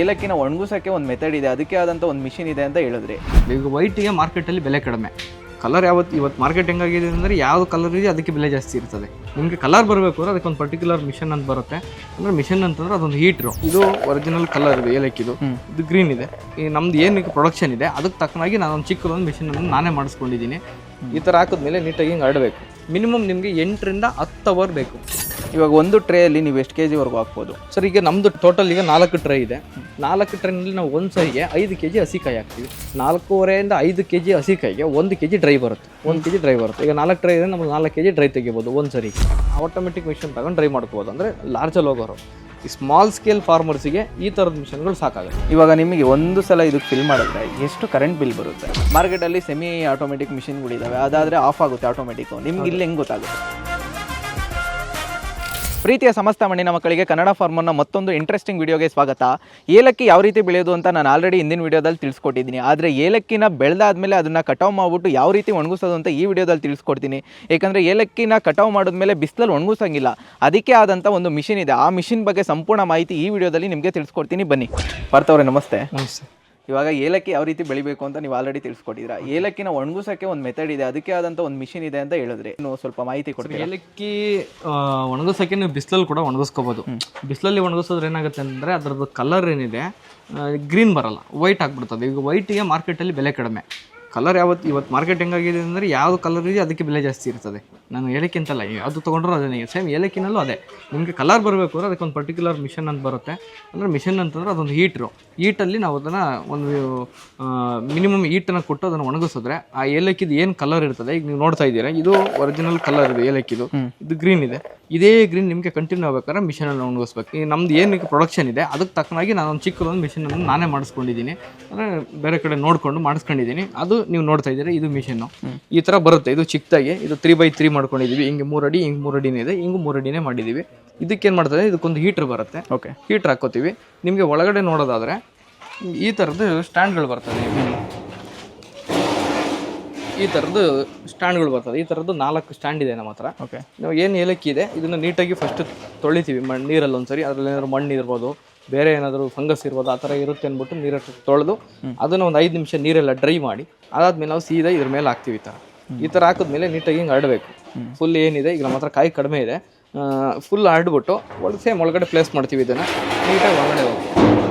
ಏಲಕ್ಕಿನ ಒಣಗಿಸೋಕ್ಕೆ ಒಂದು ಮೆಥಡ್ ಇದೆ ಅದಕ್ಕೆ ಆದಂಥ ಒಂದು ಮಿಷಿನ್ ಇದೆ ಅಂತ ಹೇಳಿದ್ರಿ. ಈಗ ವೈಟಿಗೆ ಮಾರ್ಕೆಟಲ್ಲಿ ಬೆಲೆ ಕಡಿಮೆ. ಕಲರ್ ಯಾವತ್ತು ಇವತ್ತು ಮಾರ್ಕೆಟ್ ಹೆಂಗಾಗಿದೆ ಅಂದರೆ ಯಾವ ಕಲರ್ ಇದೆ ಅದಕ್ಕೆ ಬೆಲೆ ಜಾಸ್ತಿ ಇರ್ತದೆ. ನಿಮಗೆ ಕಲರ್ ಬರಬೇಕು ಅಂದರೆ ಅದಕ್ಕೆ ಒಂದು ಪರ್ಟಿಕ್ಯುಲರ್ ಮಿಷನ್ ಅಂತ ಬರುತ್ತೆ. ಅಂದರೆ ಮಿಷನ್ ಅಂತಂದ್ರೆ ಅದೊಂದು ಹೀಟ್ರು ಇದು ಒರಿಜಿನಲ್ ಕಲರ್ ಇದೆ ಏಲಕ್ಕಿದು. ಇದು ಗ್ರೀನ್ ಇದೆ. ಈ ನಮ್ದು ಏನು ಪ್ರೊಡಕ್ಷನ್ ಇದೆ ಅದಕ್ಕೆ ತಕ್ಕನಾಗಿ ನಾನು ಒಂದು ಚಿಕ್ಕದೊಂದು ಮಿಷನ್ ಅನ್ನು ನಾನೇ ಮಾಡಿಸ್ಕೊಂಡಿದ್ದೀನಿ. ಈ ಥರ ಹಾಕಿದ್ಮೇಲೆ ನೀಟಾಗಿ ಹಿಂಗೆ ಹರಡಬೇಕು ಮಿನಿಮಮ್ ನಿಮಗೆ ಎಂಟರಿಂದ ಹತ್ತು ಅವರ್ ಬೇಕು. ಇವಾಗ ಒಂದು ಟ್ರೇಯಲ್ಲಿ ನೀವು ಎಷ್ಟು ಕೆ ಜಿವರೆಗೂ ಹಾಕ್ಬೋದು? ಸರ್ ಈಗ ನಮ್ಮದು ಟೋಟಲ್ ಈಗ ನಾಲ್ಕು ಟ್ರೈ ಇದೆ. ನಾಲ್ಕು ಟ್ರೈನಲ್ಲಿ ನಾವು ಒಂದು ಸರಿಗೆ ಐದು ಕೆ ಜಿ ಹಸಿಕಾಯಿ ಹಾಕ್ತೀವಿ. ನಾಲ್ಕೂವರೆಯಿಂದ ಐದು ಕೆ ಜಿ ಹಸಿಕಾಯಿಗೆ ಒಂದು ಕೆ ಜಿ ಡ್ರೈ ಬರುತ್ತೆ. ಒಂದು ಕೆ ಜಿ ಡ್ರೈ ಬರುತ್ತೆ. ಈಗ ನಾಲ್ಕು ಟ್ರೈ ಇದೆ ನಮ್ಗೆ ನಾಲ್ಕು ಕೆ ಜಿ ಡ್ರೈ ತೆಗಿಬೋದು ಒಂದು ಸರಿಗೆ. ಆಟೋಮೆಟಿಕ್ ಮಿಷಿನ್ ತಗೊಂಡು ಡ್ರೈ ಮಾಡ್ಕೋಬೋದು. ಅಂದರೆ ಲಾರ್ಜಲ್ಲಿ ಹೋಗೋರು. ಈ ಸ್ಮಾಲ್ ಸ್ಕೇಲ್ ಫಾರ್ಮರ್ಸಿಗೆ ಈ ಥರದ ಮಿಷನ್ಗಳು ಸಾಕಾಗುತ್ತೆ. ಇವಾಗ ನಿಮಗೆ ಒಂದು ಸಲ ಇದಕ್ಕೆ ಫಿಲ್ ಮಾಡಿದ್ರೆ ಎಷ್ಟು ಕರೆಂಟ್ ಬಿಲ್ ಬರುತ್ತೆ? ಮಾರ್ಕೆಟಲ್ಲಿ ಸೆಮಿ ಆಟೋಮೆಟಿಕ್ ಮಿಷಿನ್ಗಳಿದ್ದಾವೆ ಅದಾದರೆ ಆಫ್ ಆಗುತ್ತೆ ಆಟೋಮೆಟಿಕ್ಕು ನಿಮ್ಗೆ ಇಲ್ಲಿ ಹೆಂಗೆ ಗೊತ್ತಾಗುತ್ತೆ? ಪ್ರೀತಿಯ ಸಮಸ್ತ ಮಣ್ಣಿನ ಮಕ್ಕಳಿಗೆ ಕನ್ನಡ ಫಾರ್ಮರ್ನ ಮತ್ತೊಂದು ಇಂಟ್ರೆಸ್ಟಿಂಗ್ ವಿಡಿಯೋಗೆ ಸ್ವಾಗತ. ಏಲಕ್ಕಿ ಯಾವ ರೀತಿ ಬೆಳೆಯೋದು ಅಂತ ನಾನು ಆಲ್ರೆಡಿ ಹಿಂದಿನ ವಿಡಿಯೋದಲ್ಲಿ ತಿಳಿಸ್ಕೊಟ್ಟಿದ್ದೀನಿ. ಆದರೆ ಏಲಕ್ಕಿನ ಬೆಳೆದಾದ್ಮೇಲೆ ಅದನ್ನು ಕಟಾವು ಮಾಡ್ಬಿಟ್ಟು ಯಾವ ರೀತಿ ಒಣಗಿಸೋದು ಅಂತ ಈ ವಿಡಿಯೋದಲ್ಲಿ ತಿಳಿಸ್ಕೊಡ್ತೀನಿ. ಏಕೆಂದರೆ ಏಲಕ್ಕಿನ ಕಟಾವು ಮಾಡಿದ್ಮೇಲೆ ಬಿಸಿಲಲ್ಲಿ ಒಣಗಿಸೋಂಗಿಲ್ಲ. ಅದಕ್ಕೆ ಆದಂಥ ಒಂದು ಮಿಷಿನ್ ಇದೆ. ಆ ಮಿಷಿನ್ ಬಗ್ಗೆ ಸಂಪೂರ್ಣ ಮಾಹಿತಿ ಈ ವಿಡಿಯೋದಲ್ಲಿ ನಿಮಗೆ ತಿಳಿಸ್ಕೊಡ್ತೀನಿ. ಬನ್ನಿ. ಬರ್ತವ್ರೆ ನಮಸ್ತೆ. ನಮಸ್ತೆ. ಇವಾಗ ಏಲಕ್ಕಿ ಯಾವ ರೀತಿ ಬೆಳಿಬೇಕು ಅಂತ ನೀವು ಆಲ್ರೆಡಿ ತಿಳಿಸ್ಕೊಟ್ಟಿದ್ರ ಏಲಕ್ಕಿನ ಒಣಗಿಸೋಕ್ಕೆ ಒಂದು ಮೆಥಡ್ ಇದೆ ಅದಕ್ಕೆ ಆದಂಥ ಒಂದು ಮಿಷಿನ್ ಇದೆ ಅಂತ ಹೇಳಿದ್ರೆ. ನೀವು ಸ್ವಲ್ಪ ಮಾಹಿತಿ ಕೊಡ್ತೀವಿ ಏಲಕ್ಕಿ ಒಣಗಿಸೋಕೆ ಒಣಗಿಸೋಕ್ಕೆ ನೀವು ಬಿಸಿಲಲ್ಲಿ ಕೂಡ ಒಣಗಿಸ್ಕೋಬೋದು. ಬಿಸಿಲಲ್ಲಿ ಒಣಗಿಸೋದ್ರೆ ಏನಾಗುತ್ತೆ ಅಂದರೆ ಅದರದ್ದು ಕಲರ್ ಏನಿದೆ ಗ್ರೀನ್ ಬರಲ್ಲ ವೈಟ್ ಆಗಿಬಿಡ್ತದೆ. ಈಗ ವೈಟಿಗೆ ಮಾರ್ಕೆಟಲ್ಲಿ ಬೆಲೆ ಕಡಿಮೆ. ಕಲರ್ ಯಾವತ್ತು ಇವತ್ತು ಮಾರ್ಕೆಟ್ ಹೆಂಗಾಗಿದೆ ಅಂದರೆ ಯಾವ ಕಲರ್ ಇದೆ ಅದಕ್ಕೆ ಬೆಲೆ ಜಾಸ್ತಿ ಇರ್ತದೆ. ನಾನು ಏಲಕ್ಕಿ ಅಂತಲ್ಲ ಯಾವುದು ತೊಗೊಂಡ್ರು ಅದೇ ಸೇಮ್ ಏಲಕ್ಕಿನಲ್ಲೂ ಅದೇ. ನಿಮಗೆ ಕಲರ್ ಬರಬೇಕು ಅಂದರೆ ಅದಕ್ಕೊಂದು ಪರ್ಟಿಕ್ಯುಲರ್ ಮಿಷನ್ ಅಂತ ಬರುತ್ತೆ. ಅಂದರೆ ಮಿಷನ್ ಅಂತಂದ್ರೆ ಅದೊಂದು ಹೀಟ್ರು ಹೀಟಲ್ಲಿ ನಾವು ಅದನ್ನು ಒಂದು ಮಿನಿಮಮ್ ಹೀಟನ್ನು ಕೊಟ್ಟು ಅದನ್ನು ಒಣಗಿಸಿದ್ರೆ ಆ ಏಲಕ್ಕಿದು ಏನು ಕಲರ್ ಇರ್ತದೆ ಈಗ ನೀವು ನೋಡ್ತಾ ಇದ್ದೀರಾ ಇದು ಒರಿಜಿನಲ್ ಕಲರ್ ಇದೆ ಏಲಕ್ಕಿದು. ಇದು ಗ್ರೀನ್ ಇದೆ. ಇದೇ ಗ್ರೀನ್ ನಿಮಗೆ ಕಂಟಿನ್ಯೂ ಆಗಬೇಕಾದ್ರೆ ಮಿಷನಲ್ಲಿ ಒಣಗಿಸ್ಬೇಕು. ಈ ನಮ್ದು ಏನಕ್ಕೆ ಪ್ರೊಡಕ್ಷನ್ ಇದೆ ಅದಕ್ಕೆ ತಕ್ಕನಾಗಿ ನಾನು ಒಂದು ಚಿಕ್ಕದೊಂದು ಮಿಷನನ್ನು ನಾನೇ ಮಾಡಿಸ್ಕೊಂಡಿದ್ದೀನಿ. ಅಂದರೆ ಬೇರೆ ಕಡೆ ನೋಡಿಕೊಂಡು ಮಾಡಿಸ್ಕೊಂಡಿದ್ದೀನಿ. ಅದು ನೀವು ನೋಡ್ತಾ ಇದ್ದೀರಾ ಇದು ಮಿಷನ್ನು ಈ ಥರ ಬರುತ್ತೆ. ಇದು ಚಿಕ್ಕದಾಗಿ ಇದು ತ್ರೀ ಬೈ ತ್ರೀ ಮಾಡ್ಕೊಂಡಿದ್ದೀವಿ ಹಿಂಗೆ ಮೂರು ಅಡಿ ಹಿಂಗೆ ಮೂರು ಅಡಿನೇ ಇದೆ. ಹಿಂಗೆ ಮೂರು ಅಡಿನೇ ಮಾಡಿದ್ದೀವಿ ಇದಕ್ಕೇನು ಮಾಡ್ತದೆ ಇದಕ್ಕೊಂದು ಹೀಟ್ರ್ ಬರುತ್ತೆ. ಓಕೆ ಹೀಟ್ರ್ ಹಾಕೋತೀವಿ. ನಿಮಗೆ ಒಳಗಡೆ ನೋಡೋದಾದರೆ ಈ ಥರದ್ದು ಸ್ಟ್ಯಾಂಡ್ಗಳು ಬರ್ತದೆ. ಈ ಥರದ್ದು ಸ್ಟ್ಯಾಂಡ್ಗಳು ಬರ್ತದೆ. ಈ ಥರದ್ದು ನಾಲ್ಕು ಸ್ಟ್ಯಾಂಡ್ ಇದೆ ನಮ್ಮ ಹತ್ರ. ಓಕೆ ನಾವು ಏನು ಏಲಕ್ಕಿ ಇದೆ ಇದನ್ನು ನೀಟಾಗಿ ಫಸ್ಟ್ ತೊಳಿತೀವಿ. ಮಣ್ಣು ನೀರಲ್ಲಿ ಒಂದ್ಸರಿ. ಅದ್ರಲ್ಲಿ ಏನಾದ್ರು ಮಣ್ಣು ಇರ್ಬೋದು ಬೇರೆ ಏನಾದರೂ ಫಂಗಸ್ ಇರ್ಬೋದು ಆ ಥರ ಇರುತ್ತೆ ಅಂದ್ಬಿಟ್ಟು ನೀರಲ್ಲಿ ತೊಳೆದು ಅದನ್ನು ಒಂದು ಐದು ನಿಮಿಷ ನೀರೆಲ್ಲ ಡ್ರೈ ಮಾಡಿ ಅದಾದ್ಮೇಲೆ ನಾವು ಸೀದಾ ಇದ್ರ ಮೇಲೆ ಹಾಕ್ತೀವಿ ಈ ಥರ ಈ ಥರ ಹಾಕಿದ್ಮೇಲೆ ನೀಟಾಗಿ ಹಿಂಗೆ ಹರಡಬೇಕು ಫುಲ್ ಏನಿದೆ, ಈಗ ನಮ್ಮ ಹತ್ರ ಕಾಯಿ ಕಡಿಮೆ ಇದೆ. ಫುಲ್ ಹರಡ್ಬಿಟ್ಟು ಸೇಮ್ ಒಳಗಡೆ ಪ್ಲೇಸ್ ಮಾಡ್ತೀವಿ ಇದನ್ನು. ನೀಟಾಗಿ ಒಳಗಡೆ ಹೋಗಿ.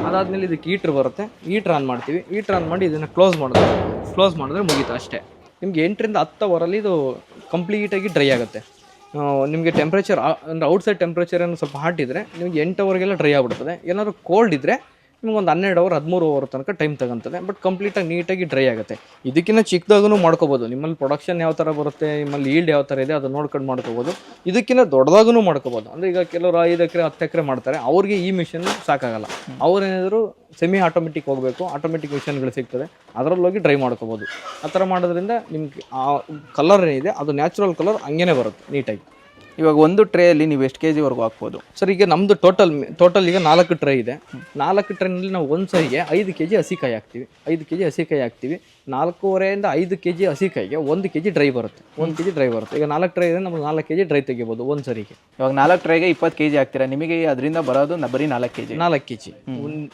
ಅದಾದಮೇಲೆ ಇದಕ್ಕೆ ಹೀಟ್ರ್ ಬರುತ್ತೆ. ಈಟ್ರ್ ಆನ್ ಮಾಡ್ತೀವಿ. ಈಟ್ರ್ ಆನ್ ಮಾಡಿ ಇದನ್ನು ಕ್ಲೋಸ್ ಮಾಡಿದ್ರೆ ಕ್ಲೋಸ್ ಮಾಡಿದ್ರೆ ಮುಗೀತು ಅಷ್ಟೇ. ನಿಮ್ಗೆ ಎಂಟರಿಂದ ಹತ್ತು ಅವರಲ್ಲಿ ಇದು ಕಂಪ್ಲೀಟಾಗಿ ಡ್ರೈ ಆಗುತ್ತೆ. ನಿಮಗೆ ಟೆಂಪ್ರೇಚರ್ ಅಂದರೆ ಔಟ್ಸೈಡ್ ಟೆಂಪ್ರೇಚರ್ ಏನು ಸ್ವಲ್ಪ ಹಾಟ್ ನಿಮ್ಗೆ ಎಂಟು ಅವರ್ಗೆಲ್ಲ ಡ್ರೈ ಆಗಿಬಿಡ್ತದೆ. ಏನಾದರೂ ಕೋಲ್ಡ್ ಇದ್ದರೆ ನಿಮ್ಗೆ ಒಂದು ಹನ್ನೆರಡು ಅವರ್ ಹದಿಮೂರು ಅವರ್ ತನಕ ಟೈಮ್ ತಗೊಂತದೆ ಬಟ್ ಕಂಪ್ಲೀಟಾಗಿ ನೀಟಾಗಿ ಡ್ರೈ ಆಗುತ್ತೆ. ಇದಕ್ಕಿಂತ ಚಿಕ್ಕದಾಗೂ ಮಾಡ್ಕೋಬೋದು. ನಿಮ್ಮಲ್ಲಿ ಪ್ರೊಡಕ್ಷನ್ ಯಾವ ಥರ ಬರುತ್ತೆ, ನಿಮ್ಮಲ್ಲಿ ಈಲ್ಡ್ ಯಾವ ಥರ ಇದೆ ಅದು ನೋಡ್ಕೊಂಡು ಮಾಡ್ಕೋಬೋದು. ಇದಕ್ಕಿಂತ ದೊಡ್ಡದಾಗೂ ಮಾಡ್ಕೋಬೋದು. ಅಂದರೆ ಈಗ ಕೆಲವರು ಐದು ಎಕರೆ, ಹತ್ತು ಎಕರೆ ಮಾಡ್ತಾರೆ, ಅವ್ರಿಗೆ ಈ ಮಿಷನ್ ಸಾಕಾಗಲ್ಲ. ಅವರೇನಾದರೂ ಸೆಮಿ ಆಟೋಮೆಟಿಕ್ ಹೋಗಬೇಕು ಆಟೋಮೆಟಿಕ್ ಮಿಷನ್ಗಳು ಸಿಗ್ತದೆ ಅದರಲ್ಲಿ ಹೋಗಿ ಡ್ರೈ ಮಾಡ್ಕೋಬೋದು. ಆ ಥರ ಮಾಡೋದ್ರಿಂದ ನಿಮ್ಗೆ ಆ ಕಲರ್ ಏನಿದೆ, ಅದು ನ್ಯಾಚುರಲ್ ಕಲರ್ ಹಂಗೇನೆ ಬರುತ್ತೆ ನೀಟಾಗಿ ಇವಾಗ ಒಂದು ಟ್ರೇಯಲ್ಲಿ ನೀವು ಎಷ್ಟು ಕೆ ಜಿವರೆಗೂ ಹಾಕ್ಬೋದು? ಸರ್ ಈಗ ನಮ್ಮದು ಟೋಟಲ್ ಟೋಟಲ್ ಈಗ ನಾಲ್ಕು ಟ್ರೈ ಇದೆ. ನಾಲ್ಕು ಟ್ರೈನಲ್ಲಿ ನಾವು ಒಂದು ಸರಿಗೆ ಐದು ಕೆ ಜಿ ಹಸಿಕಾಯಿ ಹಾಕ್ತೀವಿ. ಐದು ಕೆ ಜಿ ಹಸಿಕಾಯಿ ಹಾಕ್ತೀವಿ. ನಾಲ್ಕೂವರೆಯಿಂದ ಐದು ಕೆ ಜಿ ಹಸಿಕಾಯಿಗೆ ಒಂದು ಕೆ ಜಿ ಡ್ರೈ ಬರುತ್ತೆ. ಒಂದು ಕೆ ಜಿ ಡ್ರೈ ಬರುತ್ತೆ. ಈಗ ನಾಲ್ಕು ಟ್ರೈ ಇದೆ ನಮ್ಗೆ ನಾಲ್ಕು ಕೆ ಜಿ ಡ್ರೈ ತೆಗಿಬೋದು ಒಂದು ಸರಿಗೆ. ಇವಾಗ ನಾಲ್ಕು ಟ್ರೈಗೆ ಇಪ್ಪತ್ತು ಕೆ ಜಿ ಹಾಕ್ತೀರಾ? ನಿಮಗೆ ಅದರಿಂದ ಬರೋದು ನ- ಬರೀ ನಾಲ್ಕು ಕೆ ಜಿ ನಾಲ್ಕು ಕೆ ಜಿ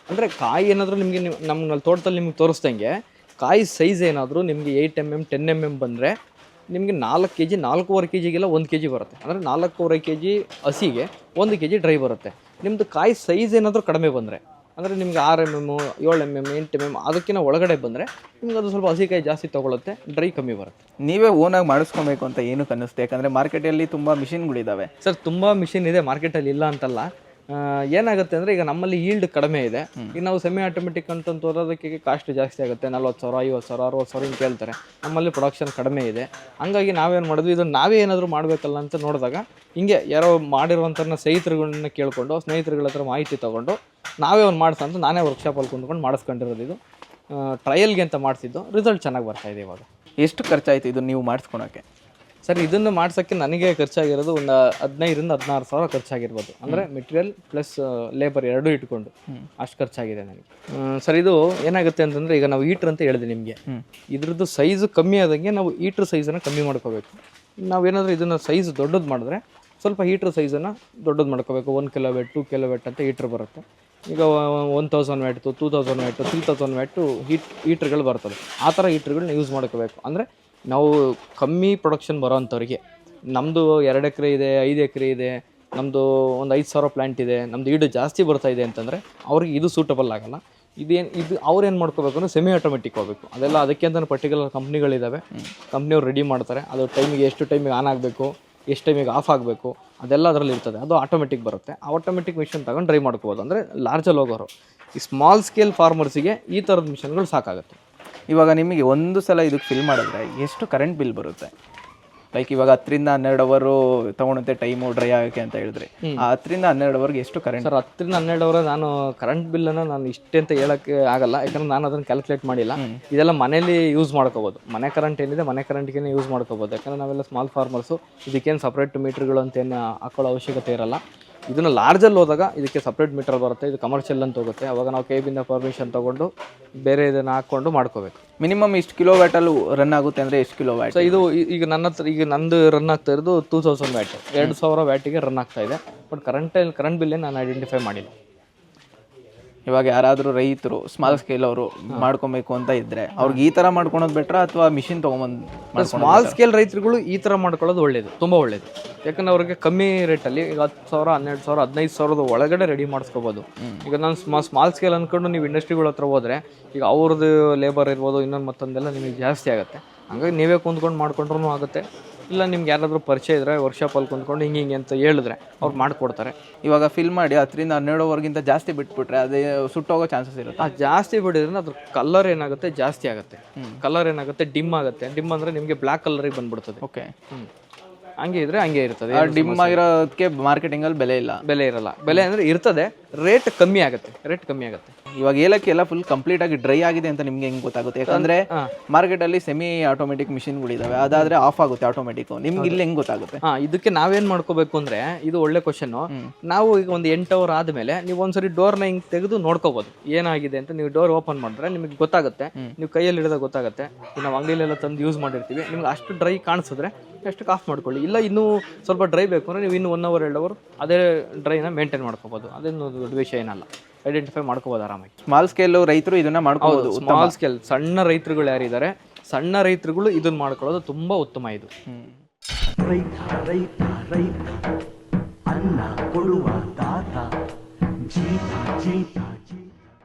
ಅಂದರೆ ಕಾಯಿ ಏನಾದರೂ ನಿಮಗೆ ನೀವು ನಮ್ಮ ತೋಟದಲ್ಲಿ ನಿಮ್ಗೆ ತೋರಿಸ್ದಂಗೆ ಕಾಯಿ ಸೈಜ್ ಏನಾದರೂ ನಿಮಗೆ eight M M ten M M ಬಂದರೆ ನಿಮಗೆ ನಾಲ್ಕು ಕೆ ಜಿ ನಾಲ್ಕೂವರೆ ಕೆ ಜಿಗೆಲ್ಲ ಒಂದು ಕೆ ಜಿ ಬರುತ್ತೆ. ಅಂದರೆ ನಾಲ್ಕೂವರೆ ಕೆ ಜಿ ಹಸಿಗೆ ಒಂದು ಕೆ ಜಿ ಡ್ರೈ ಬರುತ್ತೆ. ನಿಮ್ಮದು ಕಾಯಿ ಸೈಜ್ ಏನಾದರೂ ಕಡಿಮೆ ಬಂದರೆ ಅಂದರೆ ನಿಮ್ಗೆ ಆರು ಎಂ ಎಮ್ಮು ಏಳು ಎಂ ಎಂ ಎಂಟು ಎಂ ಎಂ ಅದಕ್ಕಿಂತ ಒಳಗಡೆ ಬಂದರೆ ನಿಮ್ಗೆ ಅದು ಸ್ವಲ್ಪ ಹಸಿಕಾಯಿ ಜಾಸ್ತಿ ತೊಗೊಳುತ್ತೆ ಡ್ರೈ ಕಮ್ಮಿ ಬರುತ್ತೆ. ನೀವೇ ಓನಾಗಿ ಮಾಡಿಸ್ಕೊಬೇಕು ಅಂತ ಏನಕ್ಕೆ ಅನ್ನಿಸ್ತು? ಯಾಕಂದರೆ ಮಾರ್ಕೆಟಲ್ಲಿ ತುಂಬ ಮಿಷಿನ್ಗಳಿದ್ದಾವೆ ಸರ್ ತುಂಬ ಮಿಷಿನ್ ಇದೆ ಮಾರ್ಕೆಟಲ್ಲಿ ಇಲ್ಲ ಅಂತಲ್ಲ. ಏನಾಗುತ್ತೆ ಅಂದರೆ ಈಗ ನಮ್ಮಲ್ಲಿ ಈಲ್ಡ್ ಕಡಿಮೆ ಇದೆ. ಈಗ ನಾವು ಸೆಮಿ ಆಟೋಮೆಟಿಕ್ ಅಂತ ತೋರೋದಕ್ಕೆ ಕಾಸ್ಟ್ ಜಾಸ್ತಿ ಆಗುತ್ತೆ. ನಲ್ವತ್ತು ಸಾವಿರ, ಐವತ್ತು ಸಾವಿರ, ಅರವತ್ತು ಸಾವಿರ ಹಿಂಗೆ ಕೇಳ್ತಾರೆ. ನಮ್ಮಲ್ಲಿ ಪ್ರೊಡಕ್ಷನ್ ಕಡಿಮೆ ಇದೆ. ಹಂಗಾಗಿ ನಾವೇನು ಮಾಡಿದ್ವಿ? ಇದನ್ನು ನಾವೇ ಏನಾದರೂ ಮಾಡಬೇಕಲ್ಲ ಅಂತ ನೋಡಿದಾಗ ಹಿಂಗೆ ಯಾರೋ ಮಾಡಿರುವಂಥ ಸ್ನೇಹಿತರುಗಳನ್ನ ಕೇಳಿಕೊಂಡು, ಸ್ನೇಹಿತರುಗಳ ಹತ್ರ ಮಾಹಿತಿ ತೊಗೊಂಡು ನಾವೇ ಒಂದು ಮಾಡ್ಸ ಅಂತ ನಾನೇ ವರ್ಕ್ಶಾಪಲ್ಲಿ ಕುಂದ್ಕೊಂಡು ಮಾಡಿಸ್ಕೊಂಡಿರೋದು ಇದು. ಟ್ರಯಲ್ಗೆ ಅಂತ ಮಾಡಿಸಿದ್ದು ರಿಸಲ್ಟ್ ಚೆನ್ನಾಗಿ ಬರ್ತಾ ಇದೆ ಇವಾಗ. ಎಷ್ಟು ಖರ್ಚಾಯಿತು ಇದನ್ನು ನೀವು ಮಾಡಿಸ್ಕೊಳಕ್ಕೆ? ಸರ್ ಇದನ್ನು ಮಾಡ್ಸೋಕ್ಕೆ ನನಗೆ ಖರ್ಚಾಗಿರೋದು ಒಂದು ಹದಿನೈದರಿಂದ ಹದಿನಾರು ಸಾವಿರ ಖರ್ಚಾಗಿರ್ಬೋದು. ಅಂದರೆ ಮೆಟೀರಿಯಲ್ ಪ್ಲಸ್ ಲೇಬರ್ ಎರಡೂ ಇಟ್ಕೊಂಡು ಅಷ್ಟು ಖರ್ಚಾಗಿದೆ ನನಗೆ. ಸರ್ ಇದು ಏನಾಗುತ್ತೆ ಅಂತಂದರೆ ಈಗ ನಾವು ಈಟ್ರ್ ಅಂತ ಹೇಳಿದೆ ನಿಮಗೆ. ಇದ್ರದ್ದು ಸೈಜು ಕಮ್ಮಿ ಆದಂಗೆ ನಾವು ಈಟ್ರ್ ಸೈಜನ್ನು ಕಮ್ಮಿ ಮಾಡ್ಕೋಬೇಕು. ನಾವೇನಾದರೂ ಇದನ್ನು ಸೈಜ್ ದೊಡ್ಡದು ಮಾಡಿದ್ರೆ ಸ್ವಲ್ಪ ಹೀಟ್ರ್ ಸೈಜನ್ನು ದೊಡ್ಡದು ಮಾಡ್ಕೋಬೇಕು. ಒಂದು ಕಿಲೋವೆಟ್ ಟು ಕಿಲೋವೆಟ್ ಅಂತ ಹೀಟ್ರ್ ಬರುತ್ತೆ. ಈಗ one thousand watt two thousand watt three thousand watt heat ಹೀಟ್ರ್ಗಳು ಬರ್ತದೆ ಆ ಥರ ಹೀಟ್ರ್ಗಳನ್ನ ಯೂಸ್ ಮಾಡ್ಕೋಬೇಕು. ಅಂದರೆ ನಾವು ಕಮ್ಮಿ ಪ್ರೊಡಕ್ಷನ್ ಬರೋ ಅಂಥವ್ರಿಗೆ ನಮ್ಮದು ಎರಡು ಎಕರೆ ಇದೆ, ಐದು ಎಕರೆ ಇದೆ ನಮ್ಮದು ಒಂದು ಐದು ಸಾವಿರ ಪ್ಲ್ಯಾಂಟ್ ಇದೆ ನಮ್ಮದು ಈಡು ಜಾಸ್ತಿ ಬರ್ತಾ ಇದೆ ಅಂತಂದರೆ ಅವ್ರಿಗೆ ಇದು ಸೂಟಬಲ್ ಆಗಲ್ಲ. ಇದೇನು, ಇದು ಅವ್ರೇನು ಏನು ಮಾಡ್ಕೋಬೇಕು ಅಂದರೆ ಸೆಮಿ ಆಟೋಮೆಟಿಕ್ ಹೋಗಬೇಕು. ಅದೆಲ್ಲ ಅದಕ್ಕೆ ಅಂತ ಪರ್ಟಿಕ್ಯುಲರ್ ಕಂಪ್ನಿಗಳಿದ್ದಾವೆ ಕಂಪ್ನಿಯವ್ರು ರೆಡಿ ಮಾಡ್ತಾರೆ. ಅದು ಟೈಮಿಗೆ ಎಷ್ಟು ಟೈಮಿಗೆ ಆನ್ ಆಗಬೇಕು, ಎಷ್ಟು ಟೈಮಿಗೆ ಆಫ್ ಆಗಬೇಕು, ಅದೆಲ್ಲ ಅದರಲ್ಲಿ ಇರ್ತದೆ. ಅದು ಆಟೋಮೆಟಿಕ್ ಬರುತ್ತೆ. ಆ ಆಟೋಮೆಟಿಕ್ ಮಿಷನ್ ತಗೊಂಡು ಡ್ರೈ ಮಾಡ್ಕೋಬೋದು. ಅಂದರೆ ಲಾರ್ಜಲ್ಲಿ ಹೋಗೋರು. ಈ ಸ್ಮಾಲ್ ಸ್ಕೇಲ್ ಫಾರ್ಮರ್ಸಿಗೆ ಈ ಥರದ ಮಿಷನ್ಗಳು ಸಾಕಾಗುತ್ತೆ. ಇವಾಗ ನಿಮಗೆ ಒಂದು ಸಲ ಇದಕ್ಕೆ ಫಿಲ್ ಮಾಡಿದ್ರೆ ಎಷ್ಟು ಕರೆಂಟ್ ಬಿಲ್ ಬರುತ್ತೆ? ಲೈಕ್ ಇವಾಗ ಹತ್ತರಿಂದ ಹನ್ನೆರಡು ಅವರು ತಗೊಳುತ್ತೆ ಟೈಮು ಡ್ರೈ ಆಗೋಕ್ಕೆ ಅಂತ ಹೇಳಿದ್ರೆ ಆ ಹತ್ತರಿಂದ ಹನ್ನೆರಡು ಅವರ್ಗೆ ಎಷ್ಟು ಕರೆಂಟ್ ಸರ್ ಹತ್ತರಿಂದ ಹನ್ನೆರಡು ಅವರ ನಾನು ಕರೆಂಟ್ ಬಿಲ್ಲನ್ನು ನಾನು ಇಷ್ಟೇ ಅಂತ ಹೇಳಕ್ಕೆ ಆಗಲ್ಲ ಯಾಕಂದ್ರೆ ನಾನು ಅದನ್ನು ಕ್ಯಾಲ್ಕುಲೇಟ್ ಮಾಡಿಲ್ಲ. ಇದೆಲ್ಲ ಮನೇಲಿ ಯೂಸ್ ಮಾಡ್ಕೋಬೋದು. ಮನೆ ಕರೆಂಟ್ ಏನಿದೆ ಮನೆ ಕರೆಂಟ್ಗೆ ಯೂಸ್ ಮಾಡ್ಕೋಬೋದು. ಯಾಕಂದ್ರೆ ನಾವೆಲ್ಲ ಸ್ಮಾಲ್ ಫಾರ್ಮರ್ಸು ಇದಕ್ಕೇನು ಸಪ್ರೇಟ್ ಮೀಟ್ರ್ಗಳು ಅಂತೇನು ಹಾಕೊಳ್ಳೋ ಅವಶ್ಯಕತೆ ಇರಲ್ಲ. ಇದನ್ನು ಲಾರ್ಜಲ್ಲಿ ಹೋದಾಗ ಇದಕ್ಕೆ ಸಪ್ರೇಟ್ ಮೀಟರ್ ಬರುತ್ತೆ ಇದು ಕಮರ್ಷಿಯಲ್ ಅಂತ ಹೋಗುತ್ತೆ. ಅವಾಗ ನಾವು ಕೆ ಬಿಂದ ಪರ್ಮಿಷನ್ ತೊಗೊಂಡು ಬೇರೆ ಇದನ್ನು ಹಾಕ್ಕೊಂಡು ಮಾಡ್ಕೋಬೇಕು. ಮಿನಿಮಮ್ ಇಷ್ಟು ಕಿಲೋ ವ್ಯಾಟಲ್ಲಿ ರನ್ ಆಗುತ್ತೆ ಅಂದರೆ ಎಷ್ಟು ಕಿಲೋ ವ್ಯಾಟ್ ಸೊ ಇದು ಈ- ಈಗ ನನ್ನ ಹತ್ರ ಈಗ ನಂದು ರನ್ ಆಗ್ತಾ ಇರೋದು ಟೂ ತೌಸಂಡ್ ವ್ಯಾಟ್ ಎರಡು ಸಾವಿರ ವ್ಯಾಟಿಗೆ ರನ್ ಆಗ್ತಾ ಇದೆ. ಬಟ್ ಕರೆಂಟಲ್ಲಿ ಕರೆಂಟ್ ಬಿಲ್ಲೇ ನಾನು ಐಡೆಂಟಿಫೈ ಮಾಡಿಲ್ಲ. ಇವಾಗ ಯಾರಾದರೂ ರೈತರು ಸ್ಮಾಲ್ ಸ್ಕೇಲ್ ಅವರು ಮಾಡ್ಕೊಬೇಕು ಅಂತ ಇದ್ರೆ ಅವ್ರಿಗೆ ಈ ತರ ಮಾಡ್ಕೊಳೋದು ಬೆಟ್ರ ಅಥವಾ ಮಿಷಿನ್ ತೊಗೊಂಬಂದು ಸ್ಮಾಲ್ ಸ್ಕೇಲ್ ರೈತರುಗಳು ಈ ತರ ಮಾಡ್ಕೊಳ್ಳೋದು ಒಳ್ಳೇದು ತುಂಬ ಒಳ್ಳೇದು. ಯಾಕಂದ್ರೆ ಅವ್ರಿಗೆ ಕಮ್ಮಿ ರೇಟಲ್ಲಿ ಈಗ ಹತ್ತು ಸಾವಿರ ಹನ್ನೆರಡು ಸಾವಿರ ಹದಿನೈದು ಸಾವಿರದ ಒಳಗಡೆ ರೆಡಿ ಮಾಡಿಸ್ಕೋಬೋದು. ಈಗ ನಾನು ಸ್ಮಾ ಸ್ಮಾಲ್ ಸ್ಕೇಲ್ ಅಂದ್ಕೊಂಡು ನೀವು ಇಂಡಸ್ಟ್ರಿಗಳ ಹತ್ರ ಹೋದರೆ ಈಗ ಅವ್ರದ್ದು ಲೇಬರ್ ಇರ್ಬೋದು ಇನ್ನೊಂದು ಮತ್ತೊಂದೆಲ್ಲ ನಿಮಗೆ ಜಾಸ್ತಿ ಆಗುತ್ತೆ. ಹಂಗಾಗಿ ನೀವೇ ಕುಂತ್ಕೊಂಡು ಮಾಡ್ಕೊಂಡ್ರೂ ಆಗುತ್ತೆ. ಇಲ್ಲ ನಿಮ್ಗೆ ಯಾರಾದರೂ ಪರಿಚಯ ಇದ್ದರೆ ವರ್ಕ್ಶಾಪಲ್ಲಿ ಕುಂತ್ಕೊಂಡು ಹಿಂಗೆ ಹಿಂಗೆ ಅಂತ ಹೇಳಿದ್ರೆ ಅವ್ರು ಮಾಡಿಕೊಡ್ತಾರೆ. ಇವಾಗ ಫಿಲ್ ಮಾಡಿ ಹತ್ತರಿಂದ ಹನ್ನೆರಡು ಅವರ್ಗಿಂತ ಜಾಸ್ತಿ ಬಿಟ್ಬಿಟ್ರೆ ಅದೇ ಸುಟ್ಟೋಗೋ ಚಾನ್ಸಸ್ ಇರುತ್ತೆ. ಆ ಜಾಸ್ತಿ ಬಿಡಿದ್ರೆ ಅದ್ರ ಕಲರ್ ಏನಾಗುತ್ತೆ? ಜಾಸ್ತಿ ಆಗುತ್ತೆ. ಕಲರ್ ಏನಾಗುತ್ತೆ? ಡಿಮ್ ಆಗುತ್ತೆ. ಡಿಮ್ ಅಂದರೆ ನಿಮಗೆ ಬ್ಲ್ಯಾಕ್ ಕಲರಿಗೆ ಬಂದ್ಬಿಡ್ತದೆ. ಓಕೆ. ಹಂಗೆ ಇದ್ರೆ ಹಂಗೆ ಇರ್ತದೆ. ಡಿಮ್ ಆಗಿರೋದಕ್ಕೆ ಮಾರ್ಕೆಟಿಂಗಲ್ಲಿ ಬೆಲೆ ಇಲ್ಲ. ಬೆಲೆ ಇರಲ್ಲ. ಬೆಲೆ ಅಂದರೆ ಇರ್ತದೆ. ರೇಟ್ ಕಮ್ಮಿ ಆಗುತ್ತೆ ರೇಟ್ ಕಮ್ಮಿ ಆಗುತ್ತೆ. ಇವಾಗ ಏಲಕ್ಕಿ ಎಲ್ಲ ಫುಲ್ ಕಂಪ್ಲೀಟ್ ಆಗಿ ಡ್ರೈ ಆಗಿದೆ ಅಂತ ನಿಮ್ಗೆ ಹೆಂಗ್ ಗೊತ್ತಾಗುತ್ತೆ? ಯಾಕಂದ್ರೆ ಮಾರ್ಕೆಟ್ ಅಲ್ಲಿ ಸೆಮಿ ಆಟೋಮೆಟಿಕ್ ಮಿಷಿನ್ಗಳಿದಾವೆ ಅದಾದ್ರೆ ಆಫ್ ಆಗುತ್ತೆ ಆಟೋಮೆಟಿಕ್ ನಿಮ್ಗೆ ಇಲ್ಲಿ ಹೆಂಗ್ ಗೊತ್ತಾಗುತ್ತೆ? ಹಾ ಇದಕ್ಕೆ ನಾವೇನ್ ಮಾಡ್ಕೋಬೇಕು ಅಂದ್ರೆ ಇದು ಒಳ್ಳೆ ಕ್ವಶನ್ ನಾವು ಈಗ ಒಂದು ಎಂಟು ಅವರ್ ಆದ್ಮೇಲೆ ನೀವು ಒಂದ್ಸರಿ ಡೋರ್ನ ಹಿಂಗ್ ತೆಗೆದು ನೋಡ್ಕೋಬಹುದು ಏನಾಗಿದೆ ಅಂತ ನೀವು ಡೋರ್ ಓಪನ್ ಮಾಡಿದ್ರೆ ನಿಮಗೆ ಗೊತ್ತಾಗುತ್ತೆ. ನೀವು ಕೈಯಲ್ಲಿ ಹಿಡಿದ ಗೊತ್ತಾಗುತ್ತೆ. ನಾವು ಅಂಗಡಿಲೆಲ್ಲ ತಂದು ಯೂಸ್ ಮಾಡಿರ್ತೀವಿ. ನಿಮ್ಗೆ ಅಷ್ಟು ಡ್ರೈ ಕಾಣಿಸಿದ್ರೆ ಅಷ್ಟಕ್ಕೆ ಆಫ್ ಮಾಡ್ಕೊಳ್ಳಿ. ಇಲ್ಲ ಇನ್ನೂ ಸ್ವಲ್ಪ ಡ್ರೈ ಬೇಕು ಅಂದ್ರೆ ನೀವು ಇನ್ನು ಒನ್ ಅವರ್ ಎರಡು ಅವರ್ ಅದೇ ಡ್ರೈನ ಮೇಂಟೈನ್ ಮಾಡ್ಕೋಬಹುದು ಅದೇನು ದೊಡ್ಡ ವಿಷಯ ಏನಲ್ಲ. ಐಡೆಂಟಿಫೈ ಮಾಡ್ಕೋಬಹುದು ಆರಾಮಾಗಿ. ಸ್ಮಾಲ್ ಸ್ಕೇಲ್ ರೈತರು ಇದನ್ನ ಮಾಡ್ಕೋಬಹುದು ಸ್ಮಾಲ್ ಸ್ಕೇಲ್ ಸಣ್ಣ ರೈತರುಗಳು ಯಾರಿದ್ದಾರೆ ಸಣ್ಣ ರೈತರುಗಳು ಇದನ್ನ ಮಾಡ್ಕೊಳ್ಳೋದು ತುಂಬಾ ಉತ್ತಮ ಇದು. ರೈತ ರೈತ ರೈತ ಅನ್ನ ಕೊಡುವ ದಾತ ಜೀತ ಜೀತ.